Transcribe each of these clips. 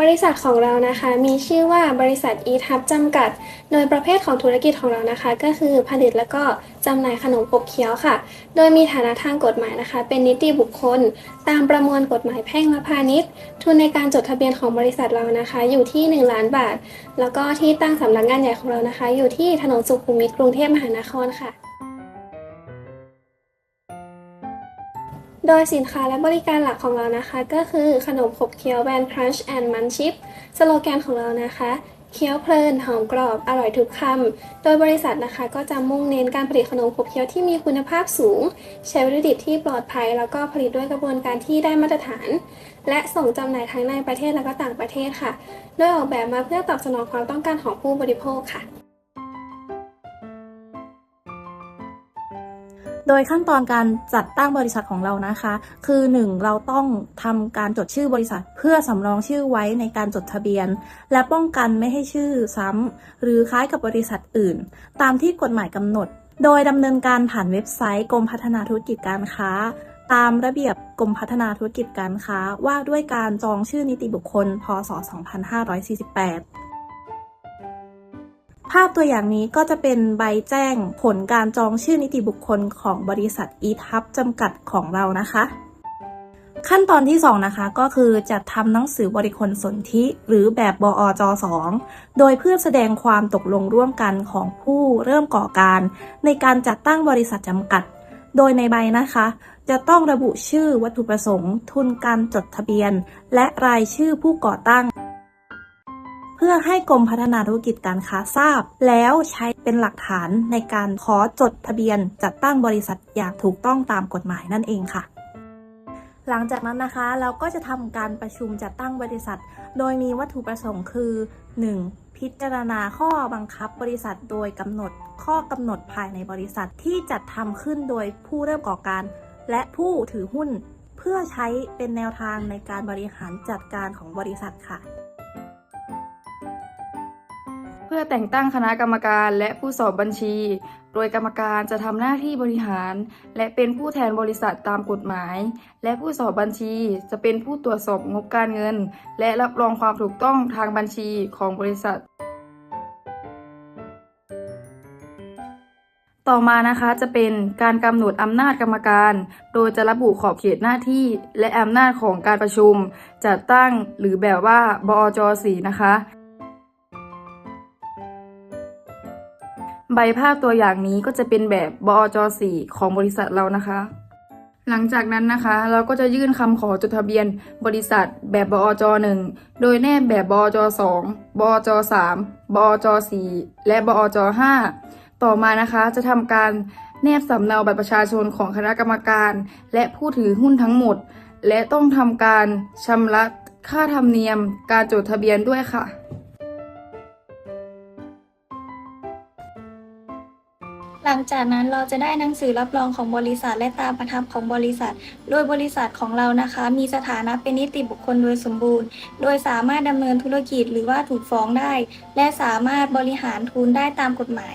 บริษัทของเรานะคะมีชื่อว่าบริษัท e t u b จำกัด โดยประเภทของธุรกิจของเรานะคะ ก็คือผลิตและก็จำหน่ายขนมขบเคี้ยวค่ะ โดยมีฐานะทางกฎหมายนะคะ เป็นนิติบุคคล ตามประมวลกฎหมายแพ่งและพาณิชย์ ทุนในการจดทะเบียนของบริษัทเรานะคะ อยู่ที่ 1 ล้านบาท แล้วก็ที่ตั้งสำนักงานใหญ่ของเรานะคะ อยู่ที่ถนนสุขุมวิทกรุงเทพมหานครค่ะ โดยสินค้าและบริการหลักของเรานะคะ ก็คือขนมขบเคี้ยวแบรนด์ Crunch and Munchip สโลแกนของเรานะคะเคี้ยวเพลินหอมกรอบอร่อยทุกคำโดยบริษัทนะคะก็จะมุ่งเน้นการผลิตขนมขบเคี้ยวที่มีคุณภาพสูง ใช้วัตถุดิบที่ปลอดภัย แล้วก็ผลิตด้วยกระบวนการที่ได้มาตรฐาน และส่งจำหน่ายทั้งในประเทศและก็ต่างประเทศค่ะ โดยออกแบบมาเพื่อตอบสนองความต้องการของผู้บริโภคค่ะ โดยขั้นตอนการจัดตั้งบริษัทของเรานะคะ คือ 1. เราต้องทำการจดชื่อบริษัท เพื่อสำรองชื่อไว้ในการจดทะเบียน และป้องกันไม่ให้ชื่อซ้ำหรือคล้ายกับบริษัทอื่น ตามที่กฎหมายกำหนด โดยดำเนินการผ่านเว็บไซต์กรมพัฒนาธุรกิจการค้าตามระเบียบกรมพัฒนาธุรกิจการค้าว่าด้วยการจองชื่อนิติบุคคล พศ 2548 ภาพตัวอย่างนี้ก็จะเป็นใบแจ้งผลการจองชื่อนิติบุคคลของบริษัท e t u b จำกัดของเรานะคะ ขั้นตอนที่ 2 นะคะ ก็คือจัดทำหนังสือบริคลสนธิหรือแบบบอจ2โดยเพื่อแสดงความตกลงร่วมกันของผู้เริ่มก่อการ ในการจัดตั้งบริษัทจำกัด โดยในใบนะคะ จะต้องระบุชื่อวัตถุประสงค์ ทุนการจดทะเบียน และรายชื่อผู้ก่อตั้ง พื่อให้กรมพัฒนาธุรกิจการค้าทราบ แล้วใช้เป็นหลักฐานในการขอจดทะเบียนจัดตั้งบริษัทอย่างถูกต้องตามกฎหมายนั่นเองค่ะ หลังจากนั้นนะคะเราก็จะทำการประชุมจัดตั้งบริษัท โดยมีวัตถุประสงค์คือ 1. พิจารณาข้อบังคับบริษัทโดยกำหนดข้อกำหนดภายในบริษัทที่จัดทำขึ้นโดยผู้เริ่มก่อการ และผู้ถือหุ้น เพื่อใช้เป็นแนวทางในการบริหารจัดการของบริษัทค่ะ พื่อแต่งตั้งคณะกรรมการและผู้สอบบัญชี โดยกรรมการจะทำหน้าที่บริหาร และเป็นผู้แทนบริษัทตามกฎหมาย และผู้สอบบัญชีจะเป็นผู้ตรวจสอบงบการเงิน และรับรองความถูกต้องทางบัญชีของบริษัท ต่อมานะคะจะเป็นการกำหนดอำนาจกรรมการ โดยจะระบุขอบเขตหน้าที่และอำนาจของการประชุม จัดตั้งหรือแบบว่าบอจ4นะคะ ใบภาพตัวอย่างนี้ก็จะเป็นแบบบอจ4ของบริษัทเรานะคะ หลังจากนั้นนะคะ เราก็จะยื่นคำขอจดทะเบียนบริษัทแบบบอจ1โดยแนบแบบบอจ2บอจ3บอจ4และบอจ5ต่อมานะคะจะทำการแนบสำเนาบัตรประชาชนของคณะกรรมการ และผู้ถือหุ้นทั้งหมด และต้องทำการชำระค่าธรรมเนียมการจดทะเบียนด้วยค่ะ ลังจากนั้นเราจะได้หนังสือรับรองของบริษัทและตาประทับของบริษัท โดยบริษัทของเรานะคะ มีสถานะเป็นนิติบุคคลโดยสมบูรณ์ โดยสามารถดำเนินธุรกิจหรือว่าถูกฟ้องได้ และสามารถบริหารทุนได้ตามกฎหมาย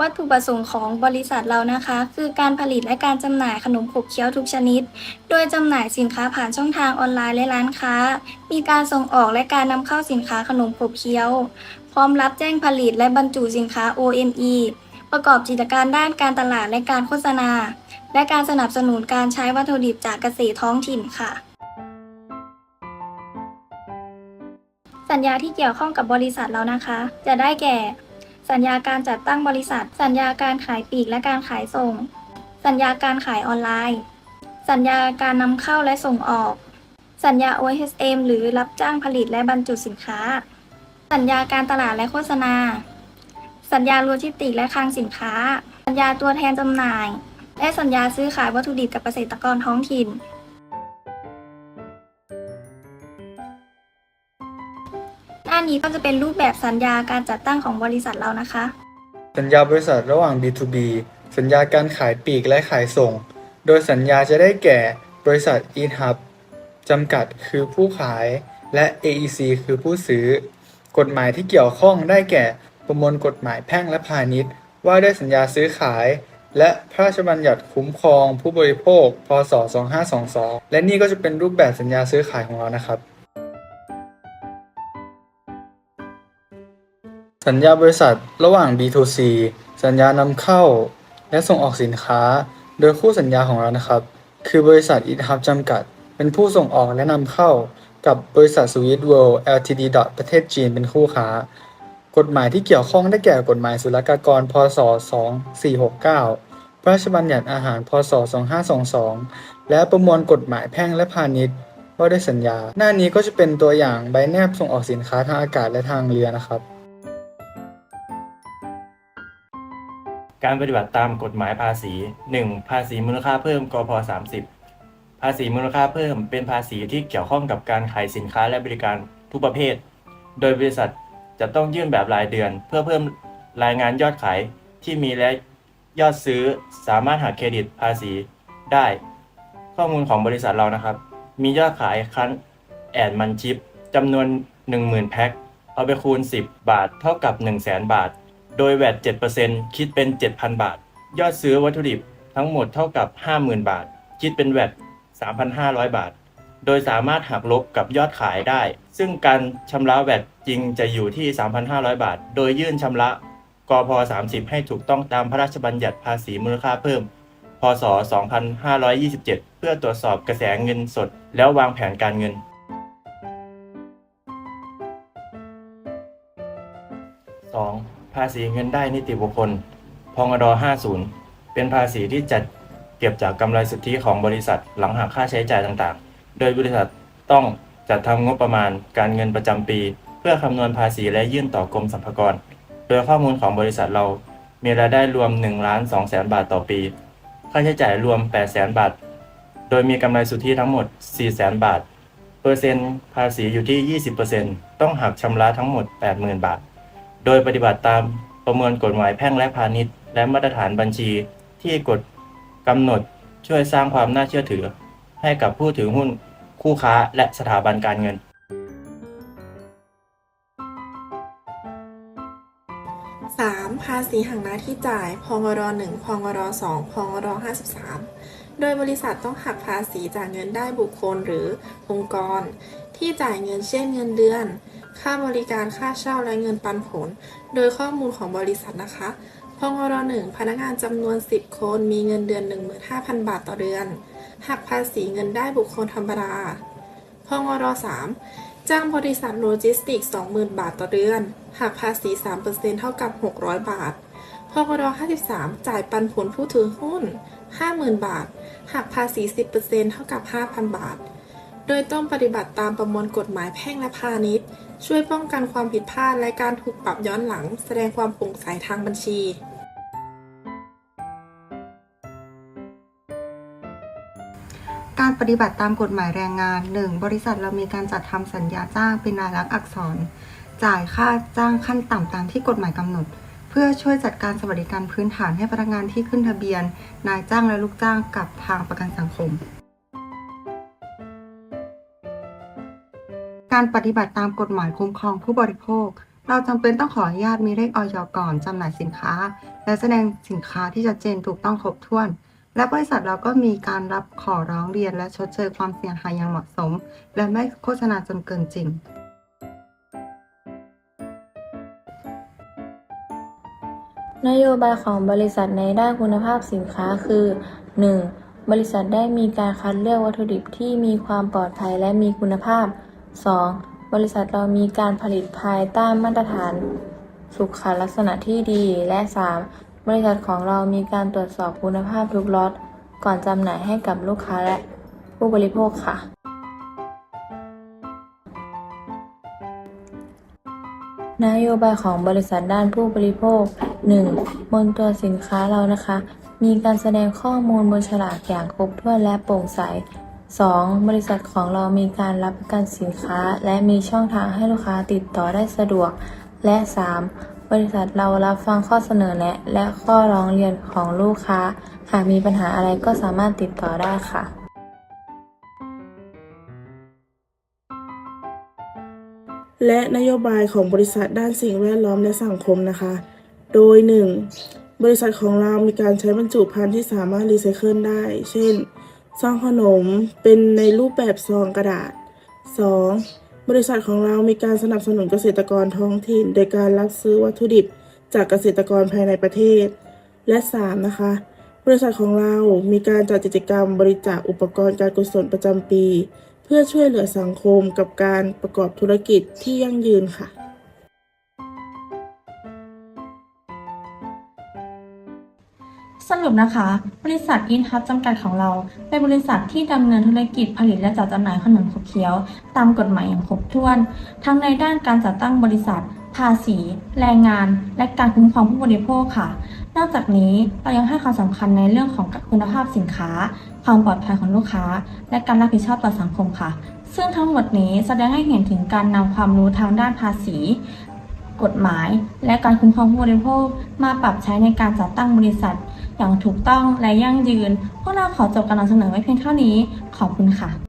วัตถุประสงค์ของบริษัทเรานะคะ คือการผลิตและการจำหน่ายขนมขบเคี้ยวทุกชนิด โดยจำหน่ายสินค้าผ่านช่องทางออนไลน์และร้านค้า มีการส่งออกและการนำเข้าสินค้าขนมขบเคี้ยว พร้อมรับแจ้งผลิตและบรรจุสินค้า OME ประกอบกิจการด้านการตลาดและการโฆษณา และการสนับสนุนการใช้วัตถุดิบจากเกษตรท้องถิ่นค่ะสัญญาที่เกี่ยวข้องกับบริษัทเรานะคะ จะได้แก่ สัญญาการจัดตั้งบริษัท สัญญาการขายปลีกและการขายส่ง สัญญาการขายออนไลน์ สัญญาการนำเข้าและส่งออก สัญญา OSM หรือรับจ้างผลิตและบรรจุสินค้า สัญญาการตลาดและโฆษณา สัญญาโลจิสติกและคลังสินค้า สัญญาตัวแทนจำหน่าย และสัญญาซื้อขายวัตถุดิบกับเกษตรกรท้องถิ่นานี้ก็จะเป็นรูปแบบสัญญาการจัดตั้งของบริษัทเรานะคะ สัญญาบริษัทระหว่าง B2B สัญญาการขายปลีกและขายส่ง โดยสัญญาจะได้แก่บริษัท e h u b จำกัดคือผู้ขาย และ AEC คือผู้ซื้อ กฎหมายที่เกี่ยวข้องได้แก่ประมวลกฎหมายแพ่งและพาณิชย์ ว่าด้วยสัญญาซื้อขาย และพระราชบัญญัติคุ้มครองผู้บริโภค พศ 2522 และนี่ก็จะเป็นรูปแบบสัญญาซื้อขายของเรานะครับ สัญญาบริษัทระหว่าง B2C สัญญานำเข้า และส่งออกสินค้า โดยคู่สัญญาของเรานะครับ คือบริษัท i t h u b จำกัด เป็นผู้ส่งออกและนำเข้า กับบริษัท Sweet World Ltd. ประเทศจีนเป็นคู่ค้า กฎหมายที่เกี่ยวข้องได้แก่กฎหมายศุลกากร พศ 2469 พระราชบัญญัติอาหาร พศ 2522 และประมวลกฎหมายแพ่งและพาณิชย์ว่าด้วยสัญญา หน้านี้ก็จะเป็นตัวอย่างใบแนบส่งออกสินค้าทางอากาศและทางเรือนะครับ การปฏิบัติตามกฎหมายภาษี 1. ภาษีมูลค่าเพิ่มกพ30 ภาษีมูลค่าเพิ่มเป็นภาษีที่เกี่ยวข้องกับการขายสินค้าและบริการทุกประเภท โดยบริษัทจะต้องยื่นแบบรายเดือน เพื่อเพิ่มรายงานยอดขายที่มีและยอดซื้อสามารถหักเครดิตภาษีได้ ข้อมูลของบริษัทเรานะครับ มียอดขายคันแอดมันชิปจำนวน 10,000 แพ็คเอาไปคูณ 10 บาท เท่ากับ 100,000 บาท โดยแวด7%คิดเป็น 7,000 บาท ยอดซื้อวัตถุดิบทั้งหมดเท่ากับ 50,000 บาท คิดเป็นแวด3,500 บาท โดยสามารถหักลบกับยอดขายได้ ซึ่งการชำระแวดจริงจะอยู่ที่ 3,500 บาท โดยยื่นชำระกพ30 ให้ถูกต้องตามพระราชบัญญัติภาษีมูลค่าเพิ่ม พศ 2527 เพื่อตรวจสอบกระแสเงินสด แล้ววางแผนการเงินาษีเงินได้นิติบุคคล พงด50 เป็นภาษีที่จัดเก็บจากกำไรสุทธิของบริษัทหลังหักค่าใช้จ่ายต่างๆ โดยบริษัทต้องจัดทำงบประมาณการเงินประจำปี เพื่อคำนวณภาษีและยื่นต่อกรมสรรพากร โดยข้อมูลของบริษัทเรา มีรายได้รวม1ล้าน2แสนบาทต่อปี ค่าใช้จ่ายรวม8แสนบาท โดยมีกำไรสุทธิทั้งหมด4แสนบาท เปอร์เซ็นต์ภาษีอยู่ที่ 20%ต้องหักชำระทั้งหมด 80,000 บาท โดยปฏิบัติตามประมวลกฎหมายแพ่งและพาณิชย์ และมาตรฐานบัญชี ที่กฎกำหนดช่วยสร้างความน่าเชื่อถือ ให้กับผู้ถือหุ้นคู่ค้าและสถาบันการเงิน 3. ภาษีหักหน้าที่จ่าย พงร1พงร2พงร53 โดยบริษัทต้องหักภาษีจากเงินได้บุคคลหรือองค์กร ที่จ่ายเงินเช่นเงินเดือน ค่าบริการค่าเช่าและเงินปันผล โดยข้อมูลของบริษัทนะคะพงร1พนักงานจำนวน 10 คนมีเงินเดือน 15,000 บาทต่อเดือน หักภาษีเงินได้บุคคลธรรมดาพงร3จ้างบริษัทโลจิสติกส์20,000 บาทต่อเดือน หักภาษี 3%เท่ากับ 600 บาทพกร53 จ่ายปันผลผู้ถือหุ้น 50,000 บาท หักภาษี 10%เท่ากับ 5,000 บาท โดยต้องปฏิบัติตามประมวลกฎหมายแพ่งและพาณิชย์ ช่วยป้องกันความผิดพลาดและการถูกปรับย้อนหลัง แสดงความโปร่งใสทางบัญชี การปฏิบัติตามกฎหมายแรงงาน 1. บริษัทเรามีการจัดทำสัญญาจ้างเป็นรายลักษณ์อักษร จ่ายค่าจ้างขั้นต่ำตามที่กฎหมายกำหนดเพื่อช่วยจัดการสวัสดิการพื้นฐานให้พนักงานที่ขึ้นทะเบียน นายจ้างและลูกจ้างกับทางประกันสังคม การปฏิบัติตามกฎหมายคุ้มครองผู้บริโภค เราจำเป็นต้องขออนุญาตมีเลขออยก่อนจำหน่ายสินค้า และแสดงสินค้าที่ชัดเจนถูกต้องครบถ้วน และบริษัทเราก็มีการรับขอร้องเรียนและชดเชยความเสียหายอย่างเหมาะสม และไม่โฆษณาจนเกินจริงนโยบายของบริษัทในด้านคุณภาพสินค้าคือ 1. บริษัทได้มีการคัดเลือกวัตถุดิบที่มีความปลอดภัยและมีคุณภาพ 2. บริษัทเรามีการผลิตภายใต้มาตรฐาน สุขลักษณะที่ดี และ 3. บริษัทของเรามีการตรวจสอบคุณภาพทุกล็อตก่อนจำหน่ายให้กับลูกค้าและผู้บริโภคค่ะ นโยบายของบริษัทด้านผู้บริโภค 1. บนตัวสินค้าเรานะคะ มีการแสดงข้อมูลบนฉลากอย่างครบถ้วนและโปร่งใส 2. บริษัทของเรามีการรับประกันสินค้า และมีช่องทางให้ลูกค้าติดต่อได้สะดวก และ 3. บริษัทเรารับฟังข้อเสนอแนะ และข้อร้องเรียนของลูกค้า หากมีปัญหาอะไรก็สามารถติดต่อได้ค่ะและนโยบายของบริษัทด้านสิ่งแวดล้อมและสังคมนะคะ โดย 1. บริษัทของเรามีการใช้บรรจุภัณฑ์ที่สามารถรีไซเคิลได้ เช่น ซองขนมเป็นในรูปแบบซองกระดาษ 2. บริษัทของเรามีการสนับสนุนเกษตรกรท้องถิ่น โดยการรับซื้อวัตถุดิบจากเกษตรกรภายในประเทศ และ 3. นะคะ บริษัทของเรามีการจัดกิจกรรมบริจาคอุปกรณ์การกุศลประจำปี เพื่อช่วยเหลือสังคมกับการประกอบธุรกิจที่ยั่งยืนค่ะ สรุปนะคะ บริษัทอินทับจำกัดของเรา เป็นบริษัทที่ดำเนินธุรกิจผลิตและจัดจำหน่ายขนมขบเคี้ยว ตามกฎหมายอย่างครบถ้วน ทั้งในด้านการจัดตั้งบริษัท ภาษี แรงงาน และการคุ้มครองผู้บริโภคค่ะ นอกจากนี้เรายังให้ความสำคัญในเรื่องของคุณภาพสินค้า ความปลอดภัยของลูกค้า และการรับผิดชอบต่อสังคมค่ะ ซึ่งทั้งหมดนี้แสดงให้เห็นถึงการนำความรู้ทางด้านภาษีกฎหมาย และการคุ้มครองผู้บริโภคมาปรับใช้ในการจัดตั้งบริษัท อย่างถูกต้องและยั่งยืน พวกเราขอจบการนำเสนอไว้เพียงเท่านี้ ขอบคุณค่ะ